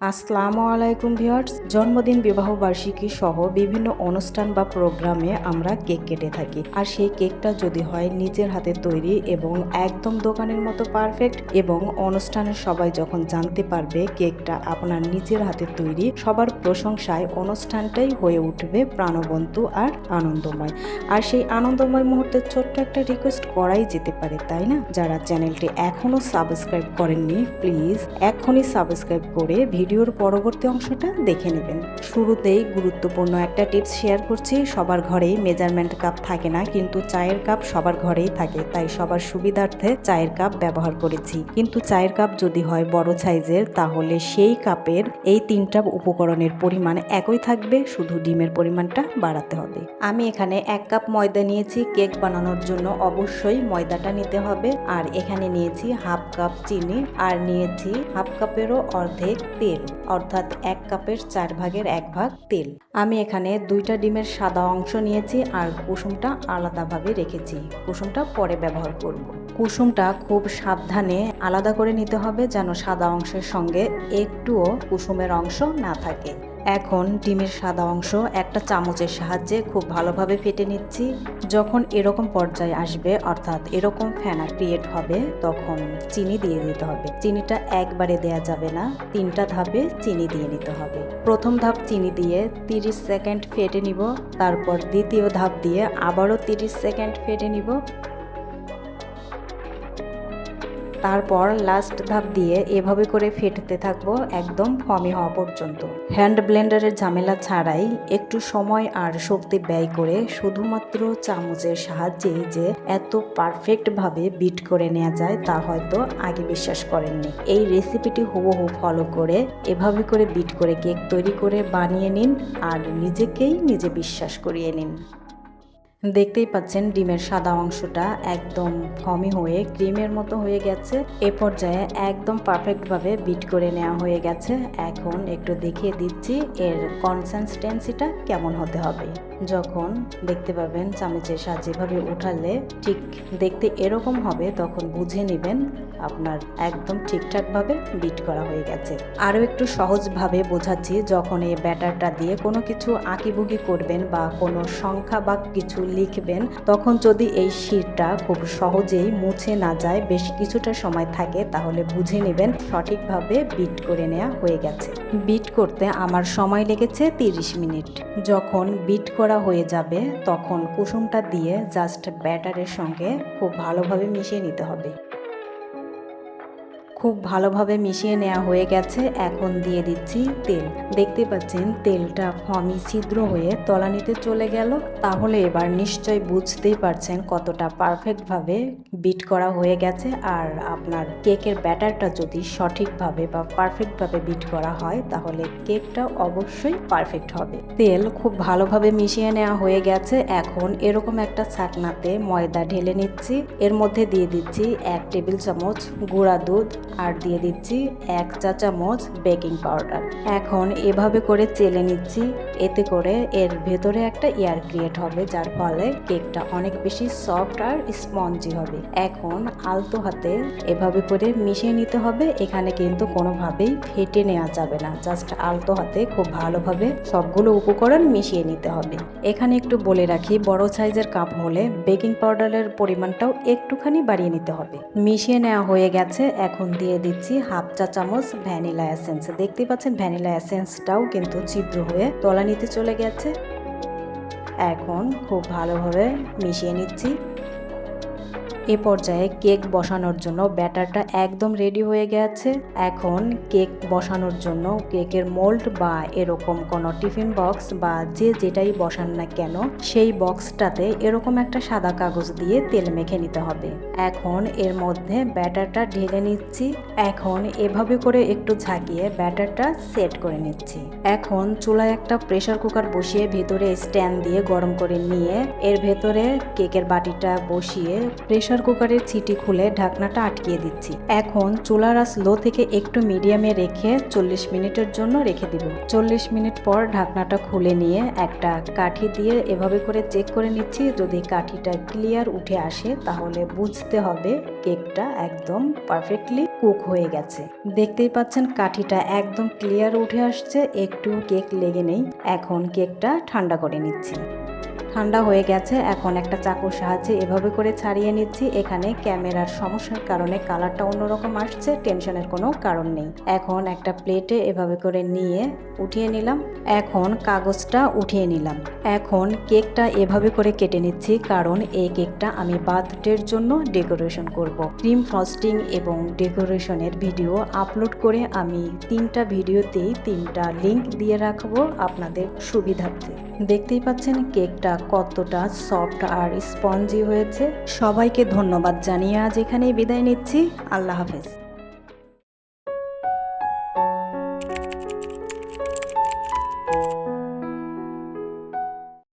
আসসালামু আলাইকুম ভিউয়ার্স। জন্মদিন, বিবাহ বার্ষিকী সহ বিভিন্ন অনুষ্ঠান বা প্রোগ্রামে আমরা কেক কেটে থাকি। আর সেই কেকটা যদি হয় নিজের হাতে তৈরি এবং একদম দোকানের মতো পারফেক্ট এবং অনুষ্ঠানের সবাই যখন জানতে পারবে কেকটা আপনার নিজের হাতে তৈরি, সবার প্রশংসায় অনুষ্ঠানটাই হয়ে উঠবে প্রাণবন্ত আর আনন্দময়। আর সেই আনন্দময় মুহূর্তে ছোট্ট একটা রিকোয়েস্ট করাই যেতে পারে, তাই না? যারা চ্যানেলটি এখনও সাবস্ক্রাইব করেননি প্লিজ এখনই সাবস্ক্রাইব করে ভিডিওর পরবর্তী অংশটা দেখে নেবেন। শুরুতেই গুরুত্বপূর্ণ একটা টিপস শেয়ার করছি, সবার ঘরেই মেজারমেন্ট কাপ থাকে না, কিন্তু চায়ের কাপ সবার ঘরেই থাকে, তাই সবার সুবিধার্থে চায়ের কাপ ব্যবহার করেছি। কিন্তু চায়ের কাপ যদি হয় বড় সাইজের, তাহলে সেই কাপের এই তিনটা উপকরণের পরিমাণ একই থাকবে, শুধু ডিমের পরিমাণটা বাড়াতে হবে। আমি এখানে এক কাপ ময়দা নিয়েছি, কেক বানানোর জন্য অবশ্যই ময়দাটা নিতে হবে, আর এখানে নিয়েছি হাফ কাপ চিনি, আর নিয়েছি হাফ কাপেরও অর্ধেক তেল। অর্থাৎ এক কাপের চার ভাগের এক ভাগ তেল। আমি এখানে দুইটা ডিমের সাদা অংশ নিয়েছি আর কুসুমটা আলাদাভাবে রেখেছি। কুসুমটা পরে ব্যবহার করব। কুসুমটা খুব সাবধানে আলাদা করে নিতে হবে যেন সাদা অংশের সঙ্গে একটুও কুসুমের অংশ না থাকে। এখন ডিমের সাদা অংশ একটা চামচের সাহায্যে খুব ভালোভাবে ফেটে নিচ্ছি। যখন এরকম পর্যায়ে আসবে, অর্থাৎ এরকম ফেনা ক্রিয়েট হবে, তখন চিনি দিয়ে দিতে হবে। চিনিটা একবারে দেয়া যাবে না। তিনটা ধাপে চিনি দিয়ে নিতে হবে। প্রথম ধাপ চিনি দিয়ে 30 সেকেন্ড ফেটে নিব, তারপর দ্বিতীয় ধাপ দিয়ে আবারও 30 সেকেন্ড ফেটে নিব। তারপর লাস্ট ধাপ দিয়ে এভাবে করে ফেটতে থাকব একদম ফমি হওয়া পর্যন্ত। হ্যান্ড ব্লেন্ডারের ঝামেলা ছাড়াই একটু সময় আর শক্তি ব্যয় করে শুধুমাত্র চামচের সাহায্যে যে এত পারফেক্টভাবে বিট করে নেওয়া যায় তা হয়তো আগে বিশ্বাস করেননি। এই রেসিপিটি হুবহু ফলো করে এভাবে করে বিট করে কেক তৈরি করে বানিয়ে নিন আর নিজেকেই নিজে বিশ্বাস করিয়ে নিন। দেখতেই পাচ্ছেন ডিমের সাদা অংশটা একদম ফমি হয়ে, ক্রিমের মতো হয়ে গেছে। এ পর্যায়ে একদম পারফেক্টভাবে বিট করে নেওয়া হয়ে গেছে। এখন একটু দেখিয়ে দিচ্ছি এর কনসিস্টেন্সিটা কেমন হতে হবে। যখন দেখতে পাবেন চামচের সাহায্যে এভাবে উঠালে ঠিক দেখতে এরকম হবে, তখন বুঝে নেবেন আপনার একদম ঠিকঠাকভাবে বিট করা হয়ে গেছে। আরও একটু সহজভাবে বোঝাচ্ছি, যখন এই ব্যাটারটা দিয়ে কোনো কিছু আঁকিবুকি করবেন বা কোনো সংখ্যা বা কিছু লিখবেন, তখন যদি এই শিরটা খুব সহজেই মুছে না যায়, বেশ কিছুটা সময় থাকে, তাহলে বুঝে নেবেন সঠিকভাবে বিট করে নেওয়া হয়ে গেছে। বিট করতে আমার সময় লেগেছে তিরিশ মিনিট। যখন বিট করা হয়ে যাবে, তখন কুসুমটা দিয়ে জাস্ট ব্যাটারের সঙ্গে খুব ভালোভাবে মিশিয়ে নিতে হবে। খুব ভালোভাবে মিশিয়ে নেওয়া হয়ে গেছে। এখন দিয়ে দিচ্ছি তেল। দেখতে পাচ্ছেন, তেলটা ফমি ছিদ্র হয়ে তলানিতে চলে গেল। তাহলে এবার নিশ্চয় বুঝতেই পারছেন কতটা পারফেক্টভাবে বিট করা হয়ে গেছে। আর আপনার কেকের ব্যাটারটা যদি সঠিকভাবে বা পারফেক্টভাবে বিট করা হয়, তাহলে কেকটা অবশ্যই পারফেক্ট হবে। তেল খুব ভালোভাবে মিশিয়ে নেওয়া হয়ে গেছে। এখন এরকম একটা ছাকনাতে ময়দা ঢেলে নিচ্ছি। এর মধ্যে দিয়ে দিচ্ছি এক টেবিল চামচ গুঁড়া দুধ আর দিয়ে দিচ্ছি এক চা চামচ বেকিং পাউডার। এখন এভাবে করে চেলে নিচ্ছি, এতে করে এর ভেতরে একটা এয়ার ক্রিয়েট হবে, যার ফলে কেকটা অনেক বেশি সফট আর স্পঞ্জি হবে। এখন আলতো হাতে এভাবে করে মিশিয়ে নিতে হবে, এখানে কিন্তু কোনোভাবেই ফেটে নেওয়া যাবে না। জাস্ট আলতো হাতে খুব ভালোভাবে সবগুলো উপকরণ মিশিয়ে নিতে হবে। এখানে একটু বলে রাখি, বড় সাইজের কাপ হলে বেকিং পাউডারের পরিমাণটাও একটুখানি বাড়িয়ে নিতে হবে। মিশিয়ে নেওয়া হয়ে গেছে, এখন দিয়ে দিচ্ছি হাফ চা চামচ ভ্যানিলা এসেন্স। দেখতে পাচ্ছেন ভ্যানিলা এসেন্সটাও কিন্তু ছিদ্র হয়ে তলানিতে চলে গেছে। এখন খুব ভালোভাবে মিশিয়ে নিচ্ছি। এ পর্যায়ে কেক বসানোর জন্য ব্যাটারটা একদম রেডি হয়ে গেছে। এখন কেক বসানোর জন্য কেকের মোল্ড বা এরকম কোনো টিফিন বক্স বা যে যেটাই বসান না কেন, সেই বক্সটাতে এরকম একটা সাদা কাগজ দিয়ে তেল মেখে নিতে হবে। এখন এর মধ্যে ব্যাটারটা ঢেলে নিচ্ছি। এখন এভাবে করে একটু ঝাঁকিয়ে ব্যাটারটা সেট করে নিচ্ছি। এখন চুলায় একটা প্রেসার কুকার বসিয়ে ভেতরে স্ট্যান্ড দিয়ে গরম করে নিয়ে এর ভেতরে কেকের বাটিটা বসিয়ে প্রেসার প্রেসার কুকারের ছিটি খুলে ঢাকনাটা আটকিয়ে দিচ্ছি। এখন চুলার আঁচ লো থেকে একটু মিডিয়ামে রেখে চল্লিশ মিনিটের জন্য রেখে দিব। চল্লিশ মিনিট পর ঢাকনাটা খুলে নিয়ে একটা কাঠি দিয়ে এভাবে করে চেক করে নিচ্ছি। যদি কাঠিটা ক্লিয়ার উঠে আসে, তাহলে বুঝতে হবে কেকটা একদম পারফেক্টলি কুক হয়ে গেছে। দেখতেই পাচ্ছেন কাঠিটা একদম ক্লিয়ার উঠে আসছে। একটু কেক লেগে নেই। এখন কেকটা ঠান্ডা করে নিচ্ছি। ঠান্ডা হয়ে গেছে, এখন একটা চাকুর সাহায্যে এভাবে করে ছাড়িয়ে নিচ্ছি। এখানে ক্যামেরার সমস্যার কারণে কালারটা অন্যরকম আসছে, টেনশনের কোনো কারণ নেই। এখন একটা প্লেটে এভাবে করে নিয়ে উঠিয়ে নিলাম। এখন কাগজটা উঠিয়ে নিলাম। এখন কেকটা এভাবে করে কেটে নিচ্ছি, কারণ এই কেকটা আমি বার্থডের জন্য ডেকোরেশন করব। ক্রিম ফ্রস্টিং এবং ডেকোরেশনের ভিডিও আপলোড করে আমি তিনটা ভিডিওতেই তিনটা লিংক দিয়ে রাখব আপনাদের সুবিধার্থে। দেখতেই পাচ্ছেন, কেকটা কতটা সফট আর স্পঞ্জি হয়েছে। সবাইকে ধন্যবাদ জানিয়ে আজ এখানেই বিদায় নিচ্ছি। আল্লাহ হাফেজ।